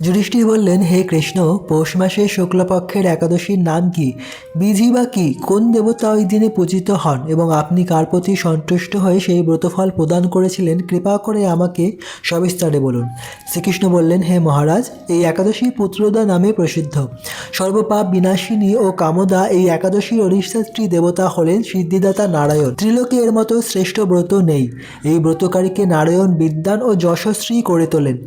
যুধিষ্ঠির বললেন, হে কৃষ্ণ, পৌষ মাসের শুক্লপক্ষের একাদশীর নাম কি? বিধি বা কি? কোন দেবতা ওই দিনে পূজিত হন? এবং আপনি কার প্রতি সন্তুষ্ট হয়ে সেই ব্রতফল প্রদান করেছিলেন? কৃপা করে আমাকে সবিস্তারে বলুন। শ্রীকৃষ্ণ বললেন, হে মহারাজ, এই একাদশী পুত্রদা নামে প্রসিদ্ধ। সর্বপাপ বিনাশিনী ও কামদা এই একাদশীর অধিষ্ঠাত্রী দেবতা হলেন সিদ্ধিদাতা নারায়ণ। ত্রিলোকে এর মতো শ্রেষ্ঠ ব্রত নেই। এই ব্রতকারীকে নারায়ণ বিদ্যান ও যশস্বী করে তোলেন।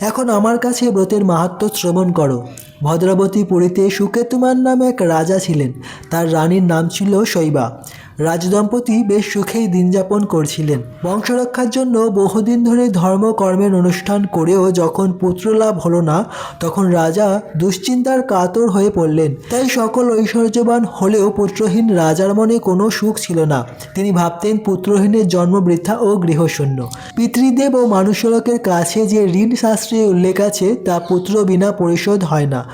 এখন আমার কাছে ব্রতের মাহাত্ম্য শ্রবণ করো। ভদ্রাবতী পুরীতে সুকেতুমান নামে এক রাজা ছিলেন। তার রানীর নাম ছিল শৈবা। রাজদম্পতি বেশ সুখেই দিন যাপন করছিলেন। বংশরক্ষার জন্য বহুদিন ধরে ধর্মকর্মের অনুষ্ঠান করেও যখন পুত্র লাভ হলো না, তখন রাজা দুশ্চিন্তার কাতর হয়ে পড়লেন। তাই সকল ঐশ্বর্যবান হলেও পুত্রহীন রাজার মনে কোনো সুখ ছিল না। তিনি ভাবতেন পুত্রহীনের জন্ম বৃথা ও গৃহশূন্য। পিতৃদেব ও মানুষরকের কাছে যে ঋণ শাস্ত্রে উল্লেখ আছে, তা পুত্র বিনা পরিশোধ হয় না।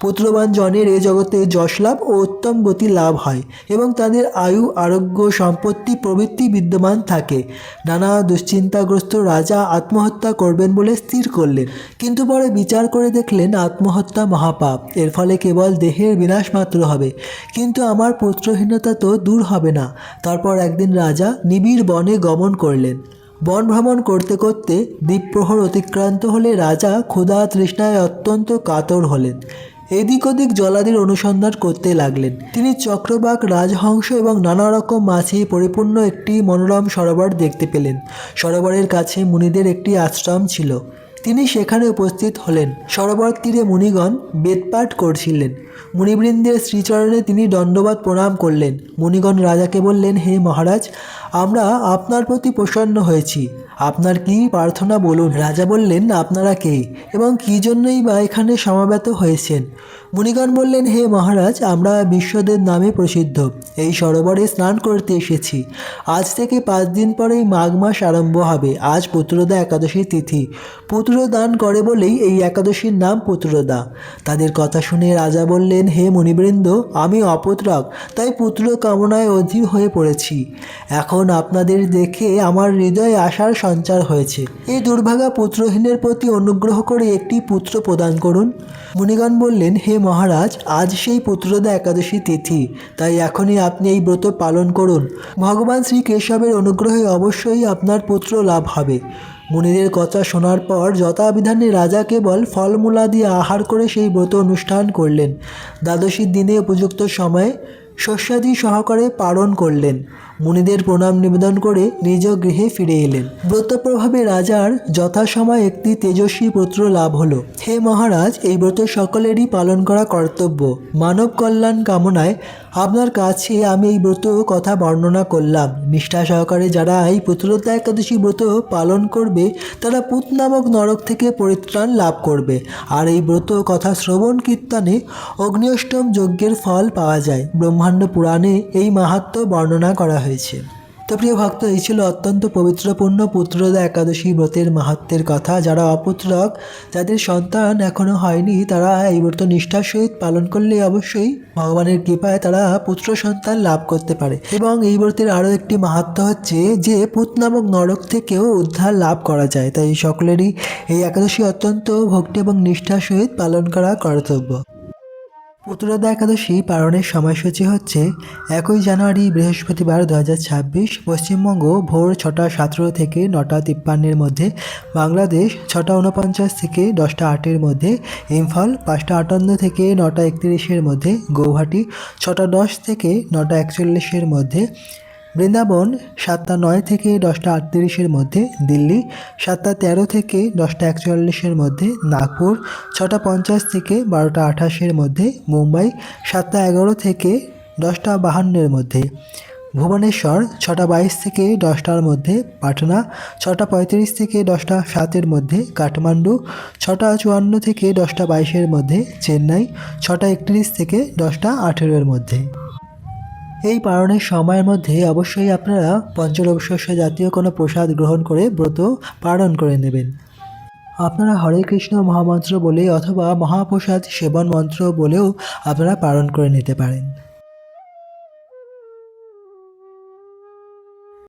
পুত্রবান জনের এ জগতে যশ লাভ ও উত্তম গতি লাভ হয় এবং তাদের আয়ু, আরোগ্য, সম্পত্তি, প্রবৃত্তি বিদ্যমান থাকে। নানা দুশ্চিন্তাগ্রস্ত রাজা আত্মহত্যা করবেন বলে স্থির করলেন। কিন্তু পরে বিচার করে দেখলেন আত্মহত্যা মহাপাপ। এর ফলে কেবল দেহের বিনাশ মাত্র হবে। কিন্তু আমার পুত্রহীনতা তো দূর হবে না। তারপর একদিন রাজা নিবিড় বনে গমন করলেন। বন ভ্রমণ করতে করতে দ্বীপপ্রহর অতিক্রান্ত হলে রাজা ক্ষুধা তৃষ্ণায় অত্যন্ত কাতর হলেন। এদিক ওদিক জলাদির অনুসন্ধান করতে লাগলেন। তিনি চক্রবাক, রাজহংস এবং নানা রকম মাছে পরিপূর্ণ একটি মনোরম সরোবর দেখতে পেলেন। সরোবরের কাছে মুনিদের একটি আশ্রম ছিল। তিনি সেখানে উপস্থিত হলেন। সরোবর তীরে মুনিগণ বেদপাঠ করছিলেন। মুনিবৃন্দের শ্রীচরণে তিনি দণ্ডবাদ প্রণাম করলেন। মুনিগণ রাজাকে বললেন, হে মহারাজ, আমরা আপনার প্রতি প্রসন্ন হয়েছি। আপনার কি প্রার্থনা বলুন? রাজা বললেন, আপনারা কে? এবং কী জন্যই বা এখানে সমাবেত হয়েছেন? মুনিগণ বললেন, হে মহারাজ, আমরা বিশ্বদের নামে প্রসিদ্ধ। এই সরোবরে স্নান করতে এসেছি। আজ থেকে পাঁচ দিন পরেই মাঘ মাস আরম্ভ হবে। আজ পুত্রদা একাদশীর তিথি। পুত্রদান করে বলেই এই একাদশীর নাম পুত্রদা। তাদের কথা শুনে রাজা বললেন, হে মণিবৃন্দ আমি অপুত্রক তাই পুত্র কামনায় অধীর হয়ে পড়েছি। এখন আপনাদের দেখে আমার হৃদয়ে আশার সঞ্চার হয়েছে। এই দুর্ভাগা পুত্রহীনের প্রতি অনুগ্রহ করে একটি পুত্র প্রদান করুন। মুনিগণ বললেন, হে মহারাজ, আজ সেই পুত্রদা একাদশী তিথি, তাই এখনই আপনি এই ব্রত পালন করুন। ভগবান শ্রী কেশবের অনুগ্রহে অবশ্যই আপনার পুত্র লাভ হবে। মুনিদের কথা শোনার পর যথাবিধানে রাজা কেবল ফলমূলা দিয়ে আহার করে সেই ব্রত অনুষ্ঠান করলেন। দ্বাদশীর দিনে উপযুক্ত সময়ে শস্যাদি সহকারে পালন করলেন। মুনিদের প্রণাম নিবেদন করে নিজ গৃহে ফিরে এলেন। ব্রত প্রভাবে রাজার যথাসময় একটি তেজস্বী পুত্র লাভ হলো। হে মহারাজ, এই ব্রত সকলেরই পালন করা কর্তব্য। মানব কল্যাণ কামনায় আপনার কাছে আমি এই ব্রত কথা বর্ণনা করলাম। নিষ্ঠা সহকারে যারা এই পুত্রতা একাদশী ব্রত পালন করবে, তারা পুত নামক নরক থেকে পরিত্রাণ লাভ করবে। আর এই ব্রত কথা শ্রবণ কীর্তনে অগ্নিষ্টম যজ্ঞের ফল পাওয়া যায়। ব্রহ্মাণ্ড পুরাণে এই মাহাত্ম্য বর্ণনা করা হয়েছে। তো প্রিয় ভক্ত, এই ছিল অত্যন্ত পবিত্রপূর্ণ পুত্রদা একাদশী ব্রতের মাহাত্মের কথা। যারা অপুত্রক, যাদের সন্তান এখনও হয়নি, তারা এই ব্রত নিষ্ঠার সহিত পালন করলে অবশ্যই ভগবানের কৃপায় তারা পুত্র সন্তান লাভ করতে পারে। এবং এই ব্রতের আরও একটি মাহাত্ম হচ্ছে যে, পুত নামক নরক থেকেও উদ্ধার লাভ করা যায়। তাই সকলেরই এই একাদশী অত্যন্ত ভক্তি এবং নিষ্ঠার সহিত পালন করা কর্তব্য। পুত্রদা একাদশী পালনের সময়সূচি হচ্ছে একই জানুয়ারি, বৃহস্পতিবার দু হাজার ছাব্বিশ, পশ্চিমবঙ্গ ভোর ছটা সতেরো থেকে নটা তিপ্পান্নের মধ্যে, বাংলাদেশ ছটা উনপঞ্চাশ থেকে দশটা আটের মধ্যে, ইম্ফল পাঁচটা আটান্ন থেকে নটা একত্রিশের মধ্যে, গৌহাটি ছটা দশ থেকে নটা একচল্লিশের মধ্যে বৃন্দাবন সাতটা নয় থেকে দশটা আটত্রিশের মধ্যে দিল্লি, সাতটা তেরো থেকে দশটা একচল্লিশের মধ্যে নাগপুর, ছটা পঞ্চাশ থেকে বারোটা আঠাশের মধ্যে মুম্বাই, সাতটা এগারো থেকে দশটা বাহান্নের মধ্যে ভুবনেশ্বর, ছটা বাইশ থেকে দশটার মধ্যে পাটনা, ছটা পঁয়ত্রিশ থেকে দশটা সাতের মধ্যে কাঠমান্ডু, ছটা চুয়ান্ন থেকে দশটা বাইশের মধ্যে চেন্নাই, ছটা একত্রিশ থেকে দশটা আঠেরোর মধ্যে। এই পালনের সময়ের মধ্যে অবশ্যই আপনারা পঞ্চরবশস্য জাতীয় কোনো প্রসাদ গ্রহণ করে ব্রত পালন করে নেবেন। আপনারা হরে কৃষ্ণ মহামন্ত্র বলে অথবা মহাপ্রসাদ সেবন মন্ত্র বলেও আপনারা পালন করে নিতে পারেন।